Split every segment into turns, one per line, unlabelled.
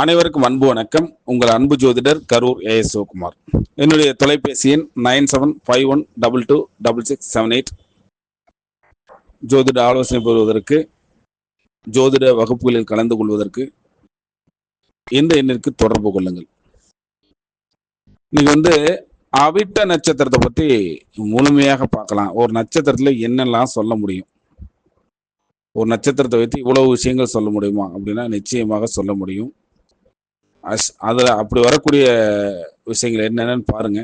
அனைவருக்கும் அன்பு வணக்கம். உங்கள் அன்பு ஜோதிடர் கரூர் ஏஎஸ் சிவகுமார். என்னுடைய தொலைபேசி எண் nine seven five one double two double six seven eight. ஜோதிட ஆலோசனை பெறுவதற்கு ஜோதிட வகுப்புகளில் கலந்து கொள்வதற்கு இந்த எண்ணிற்கு தொடர்பு கொள்ளுங்கள். இன்னைக்கு வந்து அவிட்ட நட்சத்திரத்தை பத்தி முழுமையாக பார்க்கலாம். ஒரு நட்சத்திரத்துல என்னெல்லாம் சொல்ல முடியும்? ஒரு நட்சத்திரத்தை வைத்து இவ்வளவு விஷயங்கள் சொல்ல முடியுமா? அப்படின்னா நிச்சயமாக சொல்ல முடியும். அஸ் அதில் அப்படி வரக்கூடிய விஷயங்கள் என்னென்னு பாருங்க.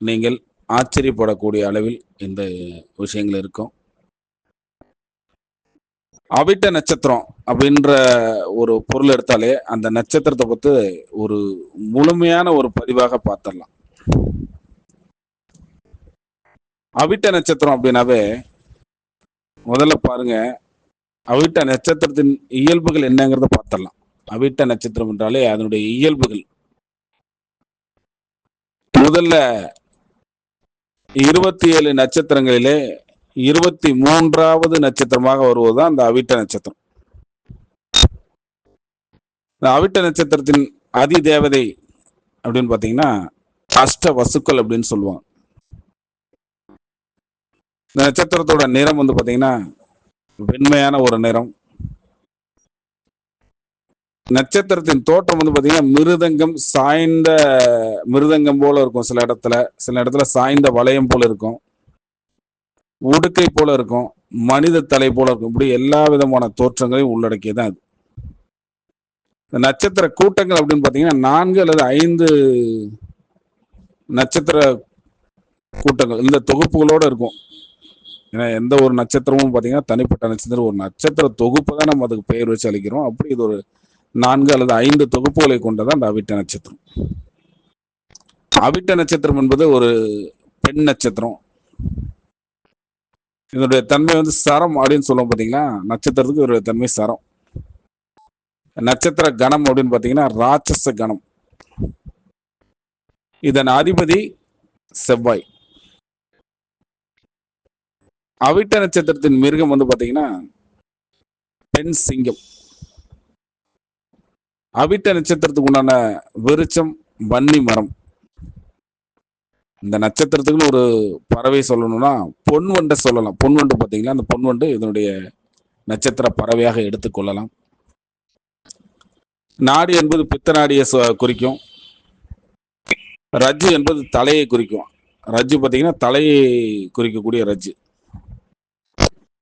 நீங்கள் ஆச்சரியப்படக்கூடிய அளவில் இந்த விஷயங்கள் இருக்கும். அவிட்ட நட்சத்திரம் அப்படின்ற ஒரு பொருள் எடுத்தாலே அந்த நட்சத்திரத்தை பற்றி ஒரு முழுமையான ஒரு பதிவாக பார்த்துடலாம். அவிட்ட நட்சத்திரம் அப்படின்னாவே முதல்ல பாருங்க. அவிட்ட நட்சத்திரத்தின் இயல்புகள் என்னங்கிறத பார்த்துடலாம். அவிட்ட நட்சத்திரம் என்றாலே அதனுடைய இயல்புகள். முதல்ல இருபத்தி ஏழு நட்சத்திரங்களிலே இருபத்தி மூன்றாவது நட்சத்திரமாக வருவதுதான் அந்த அவிட்ட நட்சத்திரம். இந்த அவிட்ட நட்சத்திரத்தின் அதி தேவதை அப்படின்னு பார்த்தீங்கன்னா அஷ்ட வசுக்கள் அப்படின்னு சொல்லுவாங்க. இந்த நட்சத்திரத்தோட நிறம் வந்து பார்த்தீங்கன்னா வெண்மையான ஒரு நிறம். நட்சத்திரத்தின் தோற்றம் வந்து பார்த்தீங்கன்னா மிருதங்கம் சாய்ந்த மிருதங்கம் போல இருக்கும் சில இடத்துல. சில இடத்துல சாய்ந்த வளையம் போல இருக்கும். உடுக்கை போல இருக்கும். மனித தலை போல இருக்கும். இப்படி எல்லா விதமான தோற்றங்களையும் உள்ளடக்கியதான் அது. இந்த நட்சத்திர கூட்டங்கள் அப்படின்னு பார்த்தீங்கன்னா நான்கு அல்லது ஐந்து நட்சத்திர கூட்டங்கள். இந்த தொகுப்புகளோட இருக்கும். ஏன்னா எந்த ஒரு நட்சத்திரமும் பார்த்தீங்கன்னா தனிப்பட்ட நட்சத்திரம். ஒரு நட்சத்திர தொகுப்பு தான் நம்ம அதுக்கு பெயர் வச்சு அளிக்கிறோம் அப்படி இது ஒரு நான்கு அல்லது ஐந்து தொகுப்புகளை கொண்டதான் அந்த அவிட்ட நட்சத்திரம். அவிட்ட நட்சத்திரம் என்பது ஒரு பெண் நட்சத்திரம். இதனுடைய தன்மை வந்து சரம் அப்படின்னு சொல்லுவோம் பார்த்தீங்கன்னா நட்சத்திரத்துக்கு ஒரு தன்மை சரம். நட்சத்திர கணம் அப்படின்னு பார்த்தீங்கன்னா ராட்சச கணம். இதன் அதிபதி செவ்வாய். அவிட்ட நட்சத்திரத்தின் மிருகம் வந்து பார்த்தீங்கன்னா பெண் சிங்கம். அவிட்ட நட்சத்திரத்துக்கு உண்டான விருச்சம் வன்னி மரம். இந்த நட்சத்திரத்துக்குன்னு ஒரு பறவை சொல்லணும்னா பொன்வண்டை சொல்லலாம். பொன்வண்டு பார்த்தீங்களா? அந்த பொன்வண்டு இதனுடைய நட்சத்திர பறவையாக எடுத்துக்கொள்ளலாம் நாடி என்பது பித்த நாடியை குறிக்கும். ரஜ்ஜு என்பது தலையை குறிக்கும். ரஜ்ஜு பார்த்தீங்கன்னா தலையை குறிக்கக்கூடிய ரஜ்ஜு.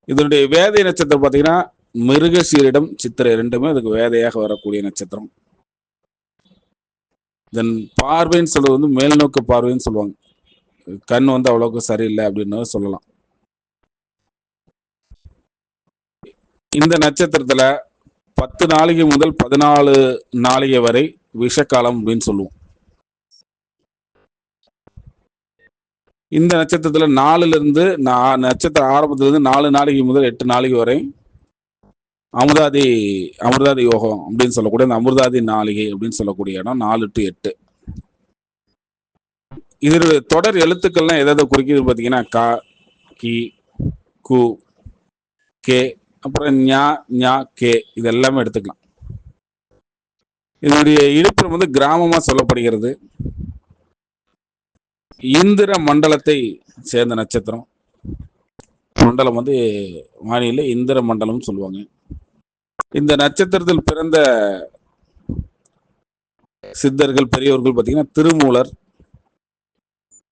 இதனுடைய வேதை நட்சத்திரம் பார்த்தீங்கன்னா மிருகசீரிடம் சித்திரை ரெண்டுமே அதுக்கு வேதையாக வரக்கூடிய நட்சத்திரம். தென் பார்வைன்னு சொல்றது வந்து மேல்நோக்கு பார்வைன்னு சொல்லுவாங்க. கண் வந்து அவ்வளவுக்கு சரியில்லை அப்படின்னு சொல்லலாம். இந்த நட்சத்திரத்துல பத்து நாளிகை முதல் பதினாலு நாளிகை வரை விஷக்காலம் அப்படின்னு சொல்லுவோம். இந்த நட்சத்திரத்துல நாலுல இருந்து நட்சத்திர ஆரம்பத்துல இருந்து நாலு நாளைக்கு முதல் எட்டு நாளைக்கு வரை அமிர்தாதி அமிர்தாதி யோகம் அப்படின்னு சொல்லக்கூடிய அந்த அமிர்தாதி நாளிகை அப்படின்னு சொல்லக்கூடிய இடம் நாலு டு எட்டு. இதனுடைய தொடர் எழுத்துக்கள்லாம் எதாவது குறிக்கிறது பார்த்தீங்கன்னா கா கி கு கே அப்புறம் ஞா ஞா கே இது எல்லாமே எடுத்துக்கலாம். இதனுடைய இருப்பிடம் வந்து கிராமமாக சொல்லப்படுகிறது. இந்திர மண்டலத்தை சேர்ந்த நட்சத்திரம். மண்டலம் வந்து வானிலை இந்திர மண்டலம் சொல்லுவாங்க. இந்த நட்சத்திரத்தில் பிறந்த சித்தர்கள் பெரியவர்கள் பார்த்தீங்கன்னா திருமூலர்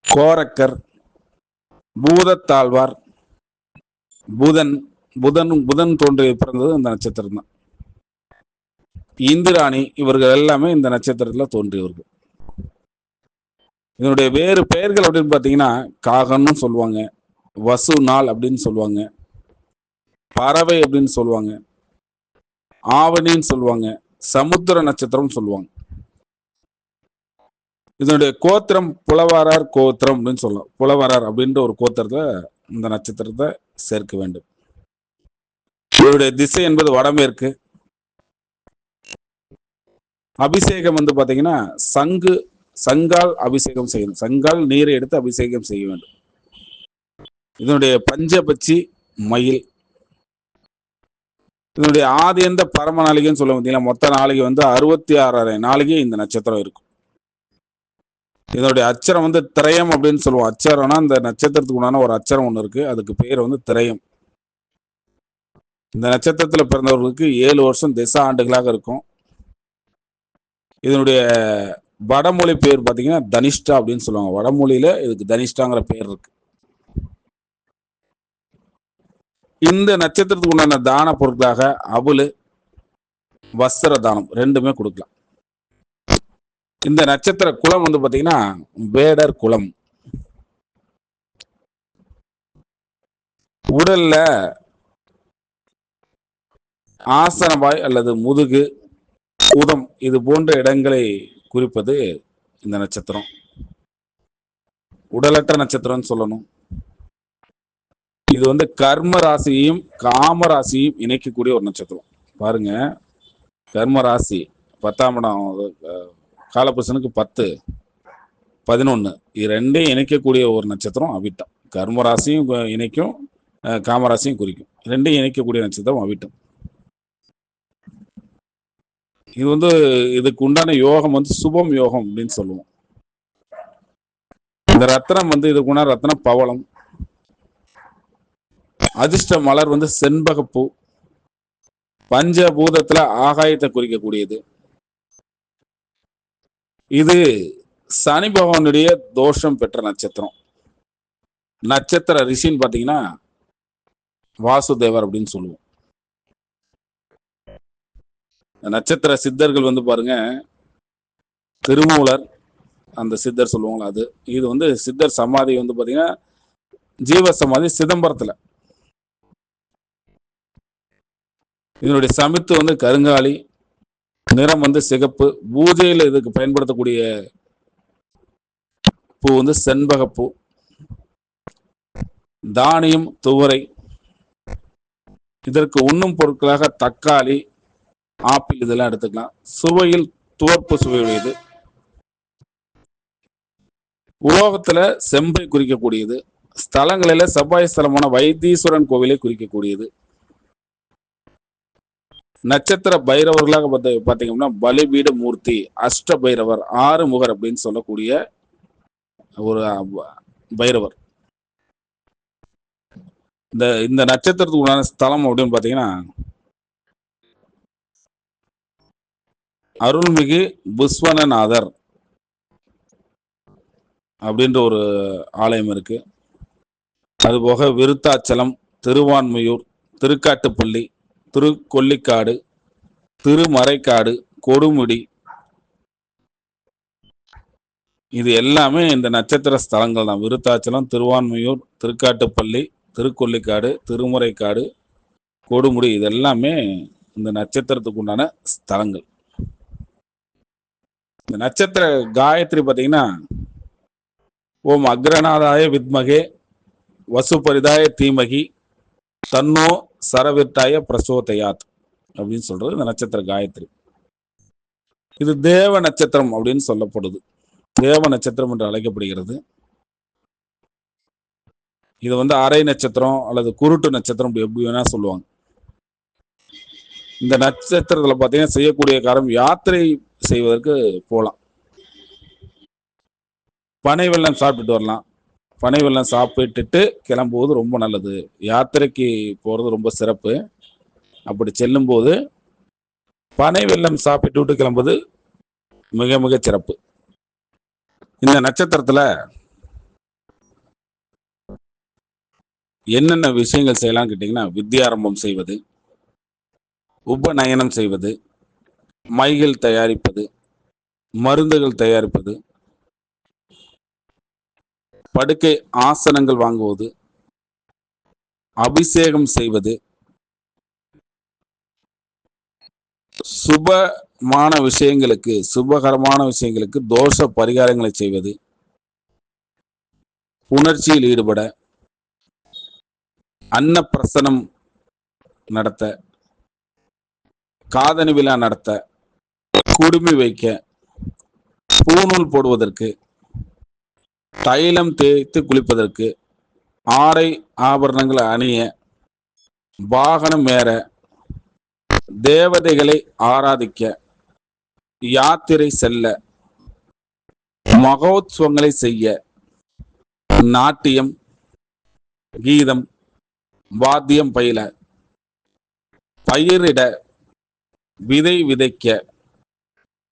கோரக்கர் பூதத்தாழ்வார் புதன் புதன் புதன் தோன்றி பிறந்தது இந்த நட்சத்திரம் தான். இந்திராணி இவர்கள் எல்லாமே இந்த நட்சத்திரத்தில் தோன்றியவர்கள். இதனுடைய வேறு பெயர்கள் அப்படின்னு பார்த்தீங்கன்னா காகன்னு சொல்லுவாங்க வசு நாள் அப்படின்னு சொல்லுவாங்க பறவை அப்படின்னு சொல்லுவாங்க ஆவணின்னு சொல்லுவாங்க சமுத்திர நட்சத்திரம் சொல்லுவாங்க. இதனுடைய கோத்திரம் புலவரார் கோத்திரம் அப்படின்னு சொல்லலாம். புலவரார் அப்படின்ற ஒரு கோத்திரத்தை இந்த நட்சத்திரத்தை சேர்க்க வேண்டும். இதனுடைய திசை என்பது வடமேற்கு. அபிஷேகம் வந்து பாத்தீங்கன்னா சங்கு சங்கால் அபிஷேகம் செய்யணும். சங்கால் நீரை எடுத்து அபிஷேகம் செய்ய வேண்டும். இதனுடைய பஞ்சபட்சி மயில். இதனுடைய ஆதி எந்த பரம நாளிகைன்னு சொல்ல பார்த்தீங்களா மொத்த நாளிகை வந்து அறுபத்தி ஆறரை நாளிகை இந்த நட்சத்திரம் இருக்கும். இதனுடைய அச்சரம் வந்து திரயம் அப்படின்னு சொல்லுவோம். அச்சரம்னா இந்த நட்சத்திரத்துக்கு உண்டான ஒரு அச்சரம் ஒன்று இருக்கு. அதுக்கு பேர் வந்து திரயம். இந்த நட்சத்திரத்துல பிறந்தவர்களுக்கு ஏழு வருஷம் திசை ஆண்டுகளாக இருக்கும். இதனுடைய வடமொழி பேர் பார்த்தீங்கன்னா தனிஷ்டா அப்படின்னு சொல்லுவாங்க. வடமொழியில இதுக்கு தனிஷ்டாங்கிற பேர் இருக்கு. இந்த நட்சத்திரத்துக்கு உண்டான தான பொருட்களாக அவலு வஸ்திர தானம் ரெண்டுமே கொடுக்கலாம். இந்த நட்சத்திர குலம் வந்து பாத்தீங்கன்னா வேடர் குலம் உடல்ல ஆசனவாய் அல்லது முதுகு உதம் இது போன்ற இடங்களை குறிப்பது இந்த நட்சத்திரம். உடலற்ற நட்சத்திரம்னு சொல்லணும். இது வந்து கர்ம ராசியையும் காம ராசியையும் இணைக்கக்கூடிய ஒரு நட்சத்திரம். பாருங்க. கர்ம ராசி பத்தாம் இடம் காலபுருஷனுக்கு பத்து பதினொன்னு. இது ரெண்டையும் இணைக்கக்கூடிய ஒரு நட்சத்திரம் அவிட்டம். கர்ம ராசியும் இணைக்கும் காமராசியும் குறிக்கும். ரெண்டையும் இணைக்கக்கூடிய நட்சத்திரம் அவிட்டம். இது வந்து இதுக்கு உண்டான யோகம் வந்து சுபம் யோகம் அப்படின்னு சொல்லுவோம். இந்த ரத்னம் வந்து இதுக்குண்டான ரத்னம் பவளம். அதிர்ஷ்ட மலர் வந்து செண்பகப்பூ. பஞ்சபூதத்துல ஆகாயத்தை குறிக்கக்கூடியது. இது சனி பகவானுடைய தோஷம் பெற்ற நட்சத்திரம். நட்சத்திர ரிஷின்னு பாத்தீங்கன்னா வாசுதேவர் அப்படின்னு சொல்லுவோம். நட்சத்திர சித்தர்கள் வந்து பாருங்க திருமூலர் அந்த சித்தர் சொல்லுவாங்களா அது. இது வந்து சித்தர் சமாதி வந்து பாத்தீங்கன்னா ஜீவ சமாதி சிதம்பரத்துல. இதனுடைய சமித்து வந்து கருங்காலி நிறம் வந்து சிகப்பு பூஜையில் இதுக்கு பயன்படுத்தக்கூடிய பூ வந்து செண்பகப்பூ. தானியம் துவரை. இதற்கு உண்ணும் பொருட்களாக தக்காளி ஆப்பிள் இதெல்லாம் எடுத்துக்கலாம். சுவையில் துவர்ப்பு சுவையுடையது உலோகத்துல செம்பை குறிக்கக்கூடியது. ஸ்தலங்களில செவ்வாய் ஸ்தலமான வைத்தீஸ்வரன் கோவிலை குறிக்கக்கூடியது. நட்சத்திர பைரவர்களாக பார்த்து பார்த்தீங்கன்னா பலிபீட மூர்த்தி அஷ்ட பைரவர் ஆறு முகர் அப்படின்னு சொல்லக்கூடிய ஒரு பைரவர். இந்த இந்த நட்சத்திரத்துக்கு உண்டான ஸ்தலம் அப்படின்னு பார்த்தீங்கன்னா அருள்மிகு புஸ்வனநாதர் அப்படின்ற ஒரு ஆலயம் இருக்கு. அதுபோக விருத்தாச்சலம் திருவான்மையூர் திருக்காட்டுப்பள்ளி திருக்கொல்லிக்காடு திருமறைக்காடு கொடுமுடி. இது எல்லாமே இந்த நட்சத்திர ஸ்தலங்கள் தான். விருத்தாச்சலம் திருவான்மையூர் திருக்காட்டுப்பள்ளி திருக்கொல்லிக்காடு திருமுறைக்காடு கொடுமுடி. இது எல்லாமே இந்த நட்சத்திரத்துக்கு உண்டான ஸ்தலங்கள். இந்த நட்சத்திர காயத்ரி பார்த்தீங்கன்னா ஓம் அக்ரநாதாய வித்மகே வசுபரிதாய தீமகி தன்னோ சரவிட்டாய பிரசோதயாத் அப்படின்னு சொல்றது இந்த நட்சத்திர காயத்ரி. இது தேவ நட்சத்திரம் அப்படின்னு சொல்லப்படுது. தேவ நட்சத்திரம் என்று அழைக்கப்படுகிறது. இது வந்து அரை நட்சத்திரம் அல்லது குருட்டு நட்சத்திரம் இப்படி எப்படி வேணா சொல்லுவாங்க. இந்த நட்சத்திரத்தில் பார்த்தீங்கன்னா செய்யக்கூடிய காரம் யாத்திரை செய்வதற்கு போகலாம் பனை வெள்ளம் சாப்பிட்டுட்டு வரலாம். பனை வெல்லம் சாப்பிட்டுட்டு கிளம்புவது ரொம்ப நல்லது. யாத்திரைக்கு போகிறது ரொம்ப சிறப்பு. அப்படி செல்லும்போது பனை வெள்ளம் சாப்பிட்டு விட்டு கிளம்புவது மிக மிக சிறப்பு. இந்த நட்சத்திரத்தில் என்னென்ன விஷயங்கள் செய்யலாம் கேட்டிங்கன்னா வித்யாரம்பம் செய்வது உபநயனம் செய்வது மைகள் தயாரிப்பது மருந்துகள் தயாரிப்பது படுக்கை ஆசனங்கள் வாங்குவது அபிஷேகம் செய்வது சுபமான விஷயங்களுக்கு சுபகரமான விஷயங்களுக்கு தோஷ பரிகாரங்களை செய்வது உணர்ச்சியில் ஈடுபட அன்னப்பிரசனம் நடத்த காதணி விழா நடத்த குடுமி வைக்க பூநூல் போடுவதற்கு தைலம் தேய்த்து குளிப்பதற்கு ஆடை ஆபரணங்களை அணிய வாகனம் ஏற தேவதைகளை ஆராதிக்க யாத்திரை செல்ல மகோத்சவங்களை செய்ய நாட்டியம் கீதம் வாத்தியம் பயில பயிரிட விதை விதைக்க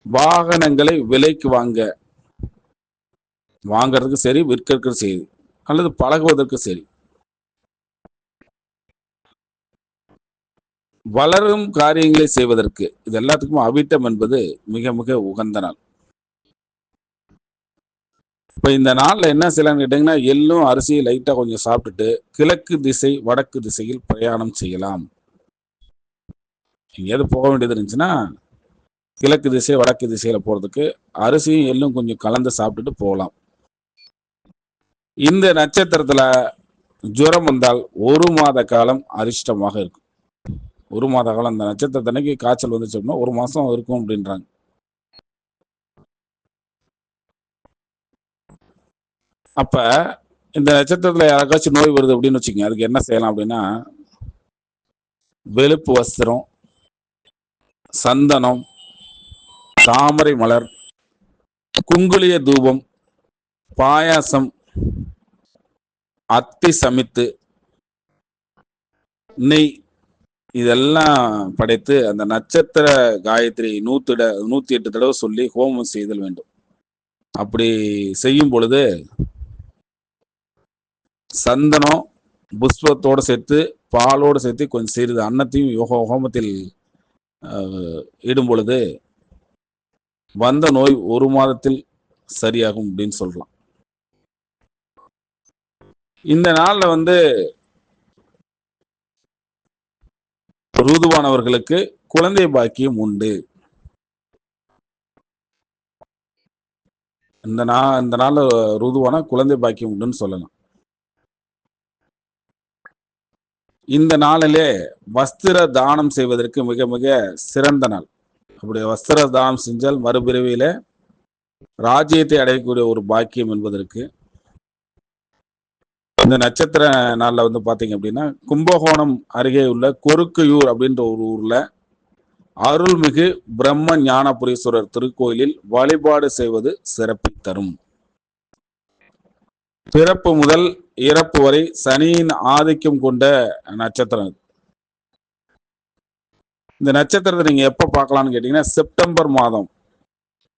வாகனங்களை விலைக்கு வாங்க வாங்கிறதுக்கு சரி விற்கிறதுக்கு சரி அல்லது பழகுவதற்கு சரி. வளரும் காரியங்களை செய்வதற்கு இது எல்லாத்துக்கும் அவிட்டம் என்பது மிக மிக உகந்த நாள். இப்போ இந்த நாளில் என்ன செய்யலாம்னு கேட்டிங்கன்னா எள்ளும் அரிசியை லைட்டாக கொஞ்சம் சாப்பிட்டுட்டு கிழக்கு திசை வடக்கு திசையில் பிரயாணம் செய்யலாம். எங்கேயாவது போக வேண்டியது இருந்துச்சுன்னா கிழக்கு திசை வடக்கு திசையில போறதுக்கு அரிசியும் எள்ளும் கொஞ்சம் கலந்து சாப்பிட்டுட்டு போகலாம். இந்த நட்சத்திரத்துல ஜுரம் வந்தால் ஒரு மாத காலம் அரிஷ்டமாக இருக்கும். ஒரு மாத காலம் இந்த நட்சத்திரத்தன்னைக்கு காய்ச்சல் வந்துச்சு அப்படின்னா ஒரு மாசம் இருக்கும் அப்படின்றாங்க. அப்ப இந்த நட்சத்திரத்துல யாராச்சும் நோய் வருது அப்படின்னு வச்சுக்கோங்க. அதுக்கு என்ன செய்யலாம் அப்படின்னா வெளுப்பு வஸ்திரம் சந்தனம் தாமரை மலர் குங்குளிய தூபம் பாயாசம் அத்தி சமித்து நெய் இதெல்லாம் படைத்து அந்த நட்சத்திர காயத்ரி நூத்திட நூத்தி எட்டு தடவை சொல்லி ஹோமம் செய்தல் வேண்டும். அப்படி செய்யும் பொழுது சந்தனம் புஷ்பத்தோடு சேர்த்து பாலோடு சேர்த்து கொஞ்சம் சிறிது அன்னத்தையும் யோக ஹோமத்தில் இடும் பொழுது வந்த நோய் ஒரு மாதத்தில் சரியாகும் அப்படின்னு சொல்லலாம் இந்த நாளில் வந்து ருதுவானவர்களுக்கு குழந்தை பாக்கியம் உண்டு. இந்த நா இந்த நாளில் ருதுவான குழந்தை பாக்கியம் உண்டுன்னு சொல்லலாம். இந்த நாளிலே வஸ்திர தானம் செய்வதற்கு மிக மிக சிறந்த நாள். அப்படி வஸ்திர தானம் செஞ்சால் மறுபிறவியில ராஜ்யத்தை அடையக்கூடிய ஒரு பாக்கியம் என்பதற்கு இந்த நட்சத்திர நாளில் வந்து பார்த்தீங்க அப்படின்னா கும்பகோணம் அருகே உள்ள கொருக்கையூர் அப்படின்ற ஒரு ஊரில் அருள்மிகு பிரம்ம ஞானபுரீஸ்வரர் திருக்கோயிலில் வழிபாடு செய்வது சிறப்பை தரும். பிறப்பு முதல் இறப்பு வரை சனியின் ஆதிக்கம் கொண்ட நட்சத்திரம் இந்த நட்சத்திரத்தை நீங்க எப்ப பார்க்கலாம்னு கேட்டீங்கன்னா செப்டம்பர் மாதம்.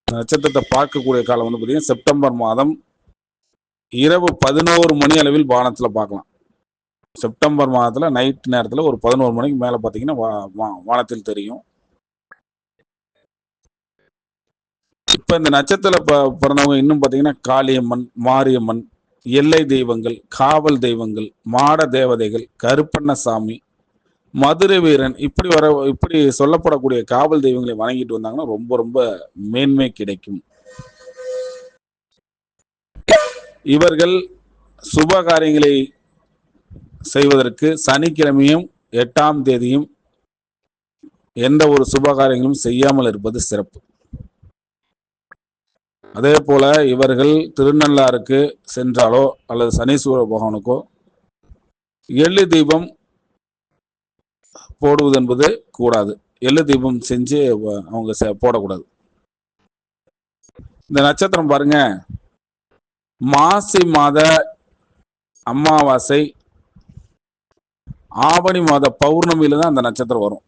நட்சத்திரத்தை பார்க்கக்கூடிய காலம் வந்து பார்த்தீங்கன்னா செப்டம்பர் மாதம் இரவு பதினோரு மணி அளவில் வானத்தில் பார்க்கலாம். செப்டம்பர் மாதத்தில் நைட் நேரத்தில் ஒரு பதினோரு மணிக்கு மேலே பார்த்தீங்கன்னா வானத்தில் தெரியும். இப்போ இந்த நட்சத்திர ப- பிறந்தவங்க இன்னும் பார்த்தீங்கன்னா காளியம்மன் மாரியம்மன் எல்லை தெய்வங்கள் காவல் தெய்வங்கள் மாட தேவதைகள் கருப்பண்ணசாமி மதுரை வீரன் இப்படி வர இப்படி சொல்லப்படக்கூடிய காவல் தெய்வங்களை வணங்கிட்டு வந்தாங்கன்னா ரொம்ப ரொம்ப மேன்மை கிடைக்கும். இவர்கள் சுப காரியங்களை செய்வதற்கு சனிக்கிழமையும் எட்டாம் தேதியும் எந்த ஒரு சுப காரியங்களும் செய்யாமல் இருப்பது சிறப்பு. அதே போல இவர்கள் திருநள்ளாருக்கு சென்றாலோ அல்லது சனீஸ்வர பகவானுக்கோ எள்ளு தீபம் போடுவது என்பது கூடாது. எள்ளு தீபம் செஞ்சு அவங்க போடக்கூடாது. இந்த நட்சத்திரம் பாருங்க. மாசி மாத அமாவாசை ஆவணி மாத பௌர்ணமியில தான் அந்த நட்சத்திரம் வரும்.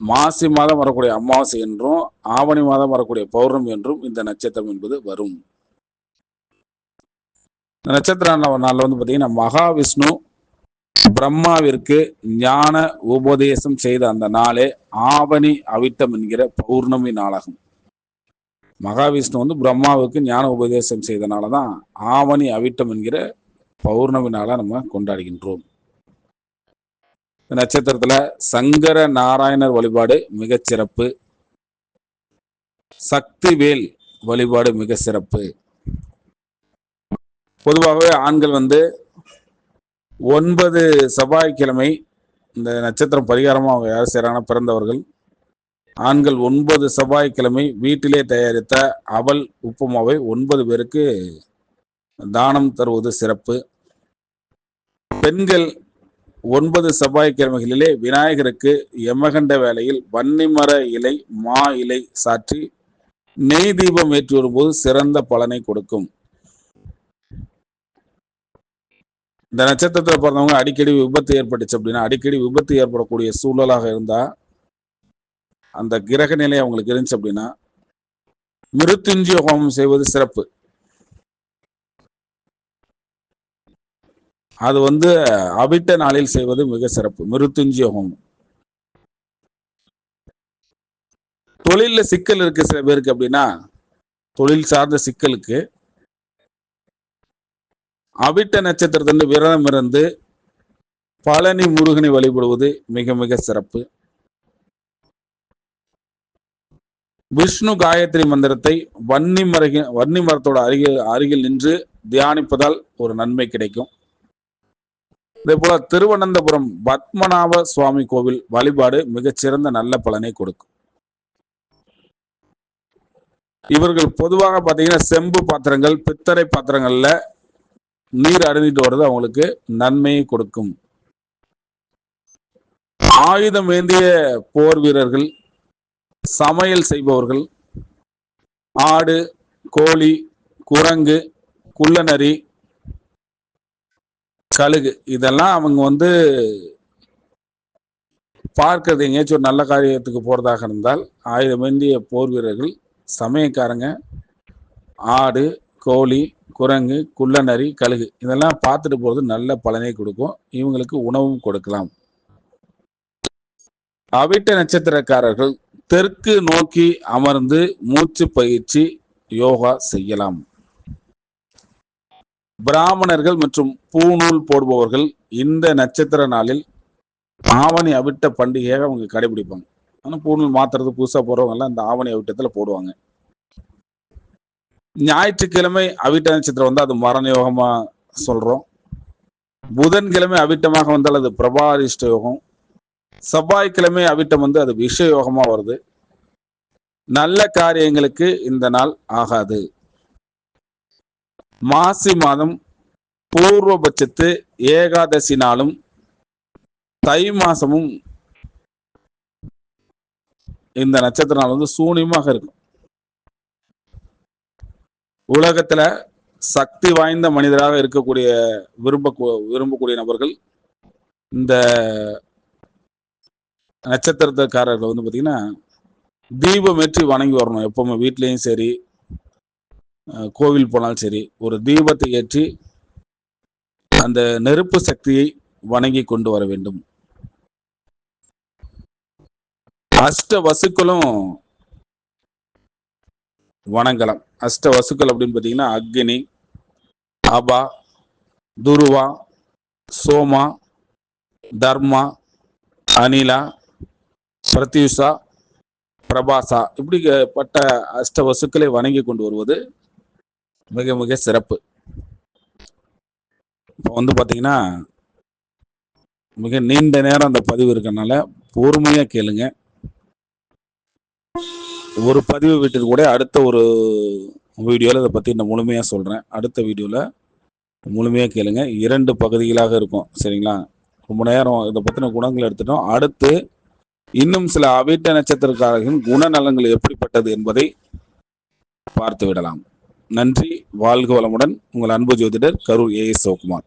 மாசி மாதம் வரக்கூடிய அமாவாசை என்றும் ஆவணி மாதம் வரக்கூடிய பௌர்ணமி என்றும் இந்த நட்சத்திரம் என்பது வரும். இந்த நட்சத்திர நாள் வந்து பார்த்தீங்கன்னா மகாவிஷ்ணு பிரம்மாவிற்கு ஞான உபதேசம் செய்த அந்த நாளே ஆவணி அவிட்டம் என்கிற பௌர்ணமி நாளாகும். மகாவிஷ்ணு வந்து பிரம்மாவுக்கு ஞான உபதேசம் செய்தனாலதான் ஆவணி அவிட்டம் என்கிற பௌர்ணமி நாளாக நம்ம கொண்டாடுகின்றோம். இந்த நட்சத்திரத்தில் சங்கர நாராயணர் வழிபாடு மிகச் சிறப்பு. சக்திவேல் வழிபாடு மிக சிறப்பு. பொதுவாகவே ஆண்கள் வந்து ஒன்பது செவ்வாய்க்கிழமை இந்த நட்சத்திரம் பரிகாரமாக அவங்க யார் செய்கிறாங்கன்னா பிறந்தவர்கள். ஆண்கள் ஒன்பது செவ்வாய்க்கிழமை வீட்டிலே தயாரித்த அவல் உப்புமாவை ஒன்பது பேருக்கு தானம் தருவது சிறப்பு. பெண்கள் ஒன்பது செவ்வாய்க்கிழமைகளிலே விநாயகருக்கு யமகண்ட வேளையில் வன்னிமர இலை மா இலை சாற்றி நெய் தீபம் ஏற்றி வரும்போது சிறந்த பலனை கொடுக்கும். இந்த நட்சத்திரத்தில் பிறந்தவங்க அடிக்கடி விபத்து ஏற்பட்டுச்சு அப்படின்னா அடிக்கடி விபத்து ஏற்படக்கூடிய சூழலாக இருந்தால் அந்த கிரக நிலை அவங்களுக்கு இருந்துச்சு அப்படின்னா மிருத்துஞ்சய ஹோமம் செய்வது சிறப்பு. அது வந்து அவிட்ட நாளில் செய்வது மிக சிறப்பு. மிருத்துஞ்சிய ஹோமம். தொழில்ல சிக்கல் இருக்கு சில பேருக்கு அப்படின்னா தொழில் சார்ந்த சிக்கலுக்கு அவிட்ட நட்சத்திரத்திலிருந்து விரதம் இருந்து பழனி முருகனை வழிபடுவது மிக மிக சிறப்பு. விஷ்ணு காயத்ரி மந்திரத்தை வன்னி மரகி வன்னி மரத்தோட அருகில் அருகில் நின்று தியானிப்பதால் ஒரு நன்மை கிடைக்கும். இதே போல திருவனந்தபுரம் பத்மநாப சுவாமி கோவில் வழிபாடு மிகச்சிறந்த நல்ல பலனை கொடுக்கும். இவர்கள் பொதுவாக பார்த்தீங்கன்னா செம்பு பாத்திரங்கள் பித்தளை பாத்திரங்கள்ல நீர் அருந்திட்டு வர்றது அவங்களுக்கு நன்மையை கொடுக்கும். ஆயுதம் ஏந்திய போர் வீரர்கள் சமையல் செய்பவர்கள் ஆடு கோழி குரங்கு குள்ளநரி கழுகு இதெல்லாம் அவங்க வந்து பார்க்கறது எங்கேயாச்சும் ஒரு நல்ல காரியத்துக்கு போறதாக இருந்தால் ஆயுதமேந்திய போர் வீரர்கள் சமயக்காரங்க ஆடு கோழி குரங்கு குள்ளநரி கழுகு இதெல்லாம் பார்த்துட்டு போகிறது நல்ல பலனை கொடுக்கும். இவங்களுக்கு உணவும் கொடுக்கலாம். அவிட்ட நட்சத்திரக்காரர்கள் தெற்கு நோக்கி அமர்ந்து மூச்சு பயிற்சி யோகா செய்யலாம். பிராமணர்கள் மற்றும் பூநூல் போடுபவர்கள் இந்த நட்சத்திர நாளில் ஆவணி அவிட்ட பண்டிகையாக அவங்க கடைபிடிப்பாங்க. ஆனால் பூநூல் மாத்துறது புதுசாக போறவங்க எல்லாம் இந்த ஆவணி அவிட்டத்தில் போடுவாங்க. ஞாயிற்றுக்கிழமை அவிட்ட நட்சத்திரம் வந்து அது மரண யோகமாக சொல்கிறோம் புதன்கிழமை அவிட்டமாக வந்தால் அது பிரபாரிஷ்ட யோகம். செவ்வாய்க்கிழமை அவிட்டம் வந்து அது விஷயோகமாக வருது. நல்ல காரியங்களுக்கு இந்த நாள் ஆகாது. மாசி மாதம் பூர்வபட்சத்து ஏகாதசி நாளும் தை மாசமும் இந்த நட்சத்திர நாள் வந்து சூனியமாக இருக்கும். உலகத்துல சக்தி வாய்ந்த மனிதராக இருக்கக்கூடிய விரும்ப விரும்பக்கூடிய நபர்கள் இந்த நட்சத்திரத்துக்காரர்கள் வந்து பார்த்தீங்கன்னா தீபம் ஏற்றி வணங்கி வரணும் எப்பவுமே வீட்லேயும் சரி கோவில் போனாலும் சரி. ஒரு தீபத்தை ஏற்றி அந்த நெருப்பு சக்தியை வணங்கி கொண்டு வர வேண்டும். அஷ்ட வசுக்களும் வணங்கலாம். அஷ்ட வசுக்கள் அப்படின்னு பார்த்தீங்கன்னா அக்னி அபா துருவா சோமா தர்மா அனிலா பிரத்யூஷா பிரபாசா இப்படிப்பட்ட அஷ்ட வசுக்களை வணங்கி கொண்டு வருவது மிக மிக சிறப்பு. இப்போ வந்து பார்த்தீங்கன்னா மிக நீண்ட நேரம் அந்த பதிவு இருக்கறனால பொறுமையாக கேளுங்க. ஒரு பதிவு விட்டுட்டு கூட அடுத்த ஒரு வீடியோவில் இதை பற்றி நான் முழுமையாக சொல்கிறேன் அடுத்த வீடியோவில் முழுமையாக கேளுங்க. இரண்டு பகுதிகளாக இருக்கும். சரிங்களா? ரொம்ப நேரம் இதை பற்றின குணங்கள் எடுத்துட்டோம். அடுத்து இன்னும் சில அவிட்ட நட்சத்திரக்காரர்களின் குணநலங்கள் எப்படிப்பட்டது என்பதை பார்த்து விடலாம் நன்றி வாழ்க வளமுடன். உங்கள் அன்பு ஜோதிடர் கரூர் ஏ எஸ் சிவகுமார்.